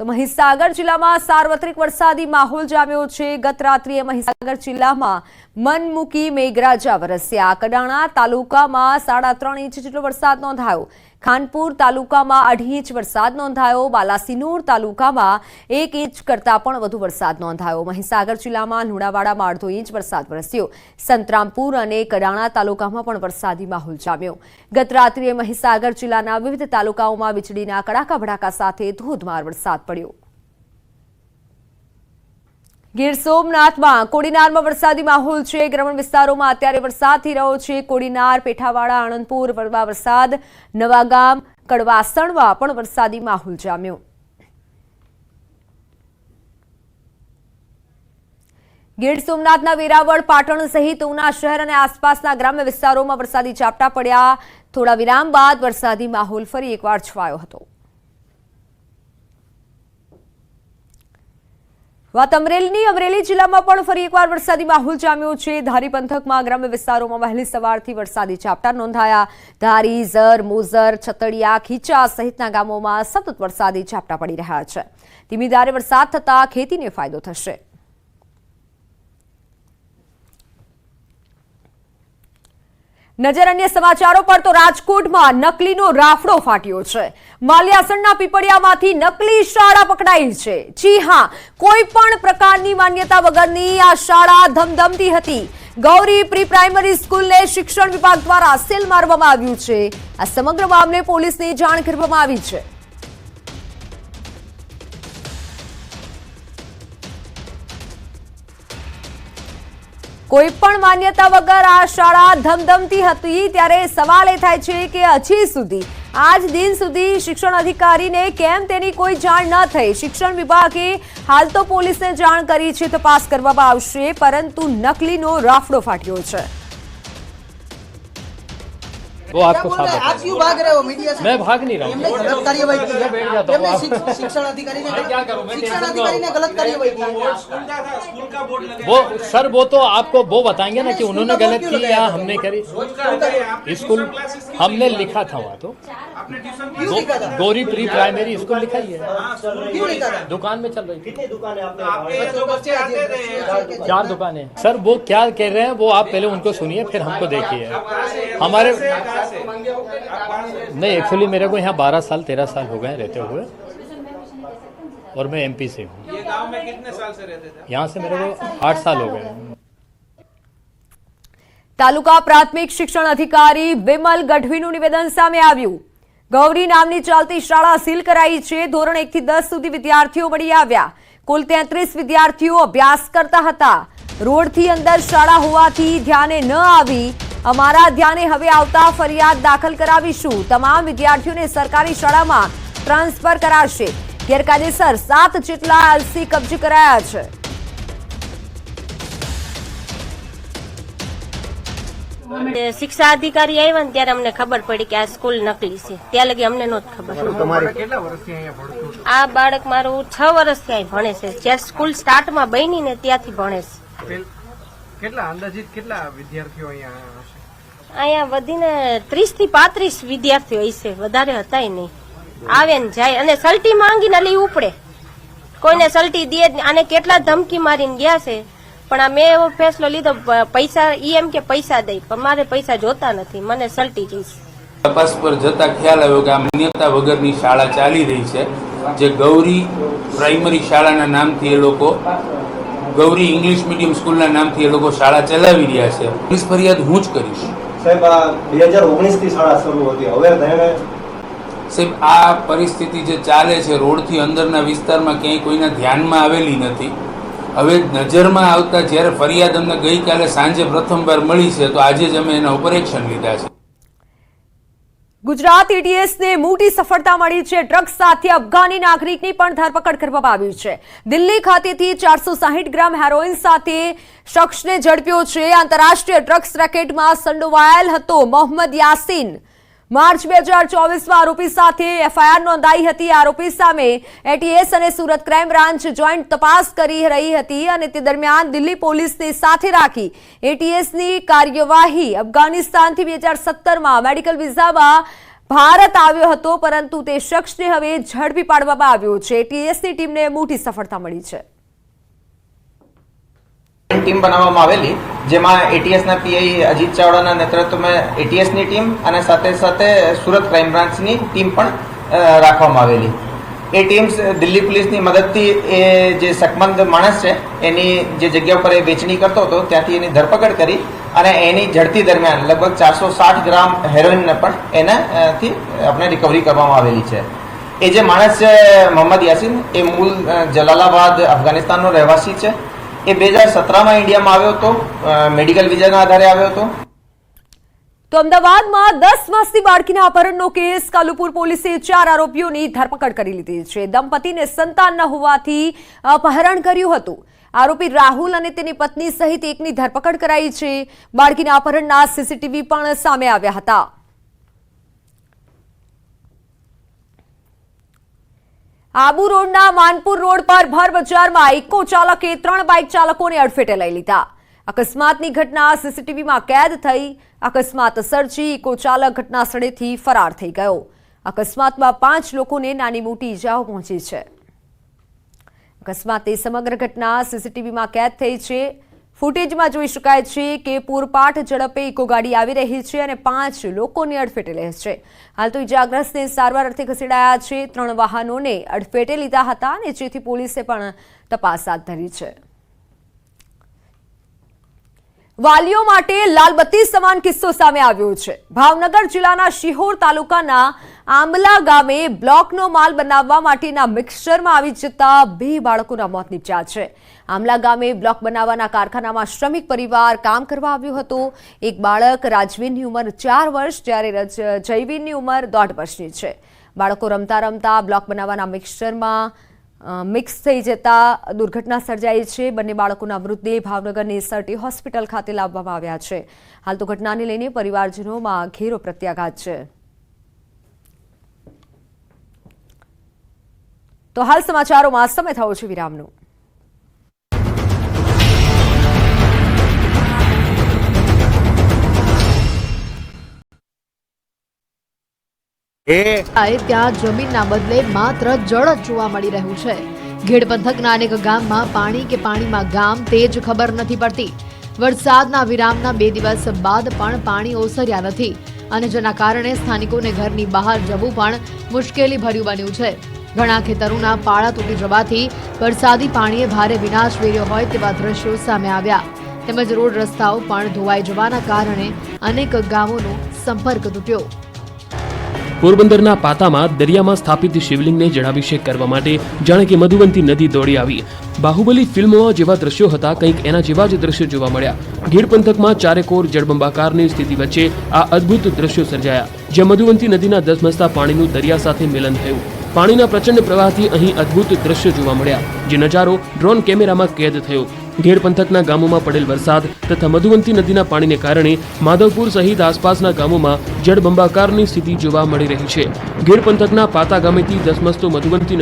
તો મહીસાગર જિલ્લામાં સાર્વત્રિક વરસાદી માહોલ જામ્યો છે. ગત રાત્રિએ મહીસાગર જિલ્લામાં મન મૂકી મેઘરાજા વરસ્યા. કડાણા તાલુકામાં સાડા ત્રણ ઇંચ જેટલો વરસાદ નોંધાયો. ખાનપુર તાલુકામાં અઢી ઇંચ વરસાદ નોંધાયો. બાલાસિનોર તાલુકામાં એક ઇંચ કરતાં પણ વધુ વરસાદ નોંધાયો. મહીસાગર જિલ્લામાં લુણાવાડામાં અડધો ઇંચ વરસાદ વરસ્યો. સંતરામપુર અને કડાણા તાલુકામાં પણ વરસાદી માહોલ જામ્યો. ગત રાત્રિએ મહીસાગર જિલ્લાના વિવિધ તાલુકાઓમાં વીજળીના કડાકા ભડાકા સાથે ધોધમાર વરસાદ પડ્યો. ગીર સોમનાથમાં કોડીનારમાં વરસાદી માહોલ છે. ગ્રામીણ વિસ્તારોમાં અત્યારે વરસાદ થઈ રહ્યો છે. કોડીનાર, પેઠાવાડા, આણંદપુર વરવા વરસાદ. નવાગામ કડવાસણમાં પણ વરસાદી માહોલ જામ્યો. ગીર સોમનાથના વેરાવળ, પાટણ સહિત ઉના શહેર અને આસપાસના ગ્રામ્ય વિસ્તારોમાં વરસાદી ઝાપટા પડ્યા. થોડા વિરામ બાદ વરસાદી માહોલ ફરી એકવાર છવાયો હતો. વાત અમરેલીની, અમરેલી જિલ્લામાં પણ ફરી એકવાર વરસાદી માહોલ જામ્યો છે. ધારી પંથકમાં ગ્રામ્ય વિસ્તારોમાં વહેલી સવારથી વરસાદી ઝાપટા નોંધાયા. ધારી, ઝર, મોઝર, છતડિયા, ખીચા સહિતના ગામોમાં સતત વરસાદી ઝાપટા પડી રહ્યા છે. ધીમીધારે વરસાદ થતાં ખેતીને ફાયદો થશે. નજર અન્ય સમાચારો પર તો રાજકોટમાં નકલીનો રાફડો ફાટ્યો છે. માલ્યાસણના પીપળિયામાંથી નકલી શાળા પકડાઈ છે. જી હા, કોઈ પણ પ્રકારની માન્યતા વગરની આ શાળા ધમધમતી હતી. ગૌરી પ્રી પ્રાઇમરી સ્કૂલને શિક્ષણ વિભાગ દ્વારા સીલ મારવામાં આવ્યું છે. આ સમગ્ર મામલે પોલીસને જાણ કરવામાં આવી છે. કોઈ પણ માન્યતા વગર આ શાળા ધમધમતી હતી ત્યારે સવાલ એ થાય છે કે હજી સુધી, આજ દિન સુધી શિક્ષણ અધિકારીને કેમ તેની કોઈ જાણ ન થઈ? શિક્ષણ વિભાગે હાલ તો પોલીસને જાણ કરી છે તપાસ કરવામાં આવશે, પરંતુ નકલીનો રાફડો ફાટ્યો છે. वो आपको हैं? आप क्यों भाग रहे हो मीडिया से? मैं भाग नहीं रहा हूँ। गलत कार्यवाही की है। हूँ शिक्षण अधिकारी ने शिक्षण अधिकारी ने हूँ। गलत कार्यवाही की वो सर वो तो आपको वो बताएँगे ना कि उन्होंने गलत क्यों की या हमने करी। स्कूल हमने लिखा था वहाँ तो। गौरी प्री प्राइमरी स्कूल लिखा ही है। क्यों लिखा था? दुकान में चल रही थे। चार दुकानें। सर वो क्या कह रहे हैं वो आप पहले उनको सुनिए फिर हमको देखिए। हमारे नहीं एक्चुअली मेरे को यहाँ बारह साल तेरह साल हो गए हैं रहते हुए और मैं एमपी से हूँ ये गांव में कितने साल से रहते थे यहाँ से मेरे को आठ साल हो गए हैं તાલુકા પ્રાથમિક શિક્ષણ અધિકારી વિમલ ગઢવીનું નિવેદન સામે આવ્યું ગૌરી નામની ચાલતી શાળા સીલ કરાઈ છે ધોરણ એક થી દસ સુધી વિદ્યાર્થીઓ મળી આવ્યા કુલ તેત્રીસ વિદ્યાર્થીઓ અભ્યાસ કરતા હતા રોડથી અંદર શાળા હોવાથી ધ્યાને ન આવી અમારા ધ્યાને હવે આવતા ફરિયાદ દાખલ કરાવીશું. તમામ વિદ્યાર્થીઓને સરકારી શાળામાં ટ્રાન્સફર કરાશે. ગેરકાયદેસર સાત જેટલા એલસી કબજે કરાયા છે. શિક્ષા અધિકારી આવ્યા ને ત્યારે અમને ખબર પડી કે આ સ્કૂલ નકલી છે. ત્યાં લગી અમને નહોતી ખબર આ બાળક મારું છ વર્ષથી અહીં ભણે છે. જ્યાં સ્કૂલ સ્ટાર્ટમાં બની ને ત્યાંથી ભણે છે. કેટલા અંદાજિત કેટલા વિદ્યાર્થીઓ અહીંયા અહીંયા વધીને ત્રીસથી પાંત્રીસ વિદ્યાર્થીઓ હશે. વધારે હતાય નહીં. આવે ને જાય. અને સલટી માંગીને લઈ ઉપડે. કોઈને સલટી દે આને કેટલા ધમકી મારીને ગયા છે? પણ આ મેં એવો ફેસલો લીધો પૈસા, ઈ એમ કે પૈસા દઈ પણ મારે પૈસા જોતા નથી. મને સલટી જઈશ. તપાસ પર જતા ખ્યાલ આવ્યો કે આ માન્યતા વગરની શાળા ચાલી રહી છે, જે ગૌરી પ્રાઇમરી શાળાના નામથી એ લોકો, ગૌરી ઇંગ્લિશ મીડિયમ સ્કૂલના નામથી એ લોકો શાળા ચલાવી રહ્યા છે. પોલીસ ફરિયાદ હું જ કરીશ. સાહેબ, આ બે હજાર ઓગણીસથી શાળા શરૂ હતી. હવે તેને સાહેબ, આ પરિસ્થિતિ જે ચાલે છે, રોડથી અંદરના વિસ્તારમાં ક્યાંય કોઈના ધ્યાનમાં આવેલી નથી. હવે નજરમાં આવતા જ્યારે ફરિયાદ અમને ગઈકાલે સાંજે પ્રથમવાર મળી છે, તો આજે જ અમે એના ઉપર એક્શન લીધા છે. ગુજરાત એટીએસને મોટી સફળતા મળી છે. ડ્રગ્સ સાથે અફઘાની નાગરિકની પણ ધરપકડ કરવામાં આવી છે. દિલ્હી ખાતેથી ચારસો ગ્રામ હેરોઇન સાથે શખ્સને ઝડપ્યો છે. આંતરરાષ્ટ્રીય ડ્રગ્સ રેકેટમાં સંડોવાયેલ હતો મોહમ્મદ યાસીન. માર્ચ બે હજાર ચોવીસમાં આરોપી સાથે એફઆઈઆર નોંધાઈ હતી. આરોપી સામે એટીએસ અને સુરત ક્રાઇમ બ્રાન્ચ જોઈન્ટ તપાસ કરી રહી હતી અને તે દરમિયાન દિલ્હી પોલીસને સાથે રાખી એટીએસની કાર્યવાહી અફઘાનિસ્તાનથી બે હજાર સત્તરમાં મેડિકલ વિઝામાં ભારત આવ્યો હતો, પરંતુ તે શખ્સને હવે ઝડપી પાડવામાં આવ્યો છે. એટીએસની ટીમને મોટી સફળતા મળી છે. ટીમ બનાવવામાં આવેલી, જેમાં એટીએસના પીઆઈ અજીત ચાવડાના નેતૃત્વમાં એટીએસની ટીમ અને સાથે સાથે સુરત ક્રાઇમ બ્રાન્ચની ટીમ પણ રાખવામાં આવેલી. એ ટીમ દિલ્હી પોલીસની મદદથી એ જે શકમંદ માણસ છે, એની જે જગ્યા ઉપર એ વેચણી કરતો હતો, ત્યાંથી એની ધરપકડ કરી અને એની ઝડપી દરમિયાન લગભગ ચારસો સાઠ ગ્રામ હેરોઇનને પણ એનાથી આપણે રિકવરી કરવામાં આવેલી છે. એ જે માણસ છે, મોહમ્મદ યાસીન, એ મૂળ જલાલાબાદ, અફઘાનિસ્તાનનો રહેવાસી છે. એ બે હજાર સત્રમાં ઇન્ડિયામાં આવ્યો હતો મેડિકલ વિઝાના આધારે આવ્યો હતો. તો અમદાવાદમાં દસ વર્ષની બાળકીના અપહરણનો કેસ કાલુપુર પોલીસે ચાર આરોપીઓની ધરપકડ કરી લીધી છે. દંપતીને સંતાન ન હોવાથી અપહરણ કર્યું હતું. આરોપી રાહુલ અને તેની પત્ની સહિત એકની ધરપકડ કરાઈ છે. બાળકીના અપહરણના સીસીટીવી પણ સામે આવ્યા હતા. આબુ રોડના માનપુર રોડ પર ભર બજારમાં ઇકો ચાલકે ત્રણ બાઇક ચાલકોને અડફેટે લઈ લીધા. અકસ્માતની ઘટના સીસીટીવીમાં કેદ થઈ. અકસ્માત સર્જી ઇકો ચાલક ઘટના સ્થળેથી ફરાર થઈ ગયો. અકસ્માતમાં પાંચ લોકોને નાની મોટી ઇજાઓ પહોંચી છે. અકસ્માતની સમગ્ર ઘટના સીસીટીવીમાં કેદ થઈ છે. ફૂટેજમાં જોઈ શકાય છે કે પૂરપાટ ઝડપે ઇકો ગાડી આવી રહી છે અને પાંચ લોકોને અડફેટે લે છે. હાલ તો ઇજાગ્રસ્તને સારવાર અર્થે ખસેડાયા છે. ત્રણ વાહનોને અડફેટે લીધા હતા અને જેથી પોલીસે પણ તપાસ હાથ ધરી છે. વાલીઓ માટે લાલબત્તી સમાન કિસ્સો સામે આવ્યો છે. ભાવનગર જિલ્લાના શિહોર તાલુકાના આંબલા ગામે બ્લોકનો માલ બનાવવા માટેના મિક્સરમાં આવી જતા બે બાળકોના મોત નીપજ્યા છે. આંબલા ગામે બ્લોક બનાવવાના કારખાનામાં શ્રમિક પરિવાર કામ કરવા આવ્યો હતો. એક બાળક રાજવીનની ઉંમર ચાર વર્ષ જ્યારે જયવીનની ઉંમર દોઢ વર્ષની છે. બાળકો રમતા રમતા બ્લોક બનાવવાના મિક્સચરમાં અ, મિક્સ થઈ જતા દુર્ઘટના સર્જાઈ છે. બંને બાળકોના મૃતદેહ ભાવનગરની સરટી હોસ્પિટલ ખાતે લાવવામાં આવ્યા છે. હાલ તો ઘટનાને લઈને પરિવારજનોમાં ઘેરો પ્રત્યાઘાત છે. તો હાલ સમાચારોમાં સમય થયો છે વિરામનો. ત્યાં જમીનના બદલે માત્ર જળ જ જોવા મળી રહ્યું છે. ઘેડ પંથકના અનેક ગામમાં પાણી કે પાણીમાં ગામ તે જ ખબર નથી પડતી. વરસાદના વિરામના બે દિવસ બાદ પણ પાણી ઓસર્યા નથી. અને જેના કારણે સ્થાનિકોને ઘરની બહાર જવું પણ મુશ્કેલી ભર્યું બન્યું છે. ઘણા ખેતરોના પાળા તૂટી જવાથી વરસાદી પાણીએ ભારે વિનાશ વેર્યો હોય તેવા દ્રશ્યો સામે આવ્યા. તેમજ રોડ રસ્તાઓ પણ ધોવાઈ જવાના કારણે અનેક ગામોનો સંપર્ક તૂટ્યો. પોરબંદરના પાતામાં દરિયામાં સ્થાપિત શિવલિંગને જળાભિષેક કરવા માટે જાણે કે મધુવંતી નદી દોડી આવી. બાહુબલી ફિલ્મોમાં જેવા દ્રશ્યો હતા, કંઈક એના જેવા જ દ્રશ્યો જોવા મળ્યા. ગીર પંથકમાં ચારેકોર જળબંબાકારની સ્થિતિ વચ્ચે આ અદ્ભુત દ્રશ્યો સર્જાયા, જ્યાં મધુવંતી નદીના ધસમસતા પાણીનું દરિયા સાથે મિલન થયું. પાણીના પ્રચંડ પ્રવાહથી અહીં અદ્ભુત દ્રશ્યો જોવા મળ્યા, જે નજારો ડ્રોન કેમેરામાં કેદ થયો. ઘેડ પંથકના ગામોમાં પડેલ વરસાદ તથા મધુવંતી નદીના પાણીને કારણે માધવપુર સહિત આસપાસના ગામોમાં જળબંબાકારની સ્થિતિ જોવા મળી રહી છે. ઘેડ પંથકના પાતા ગામેથી ધસમસતો મધુવંતી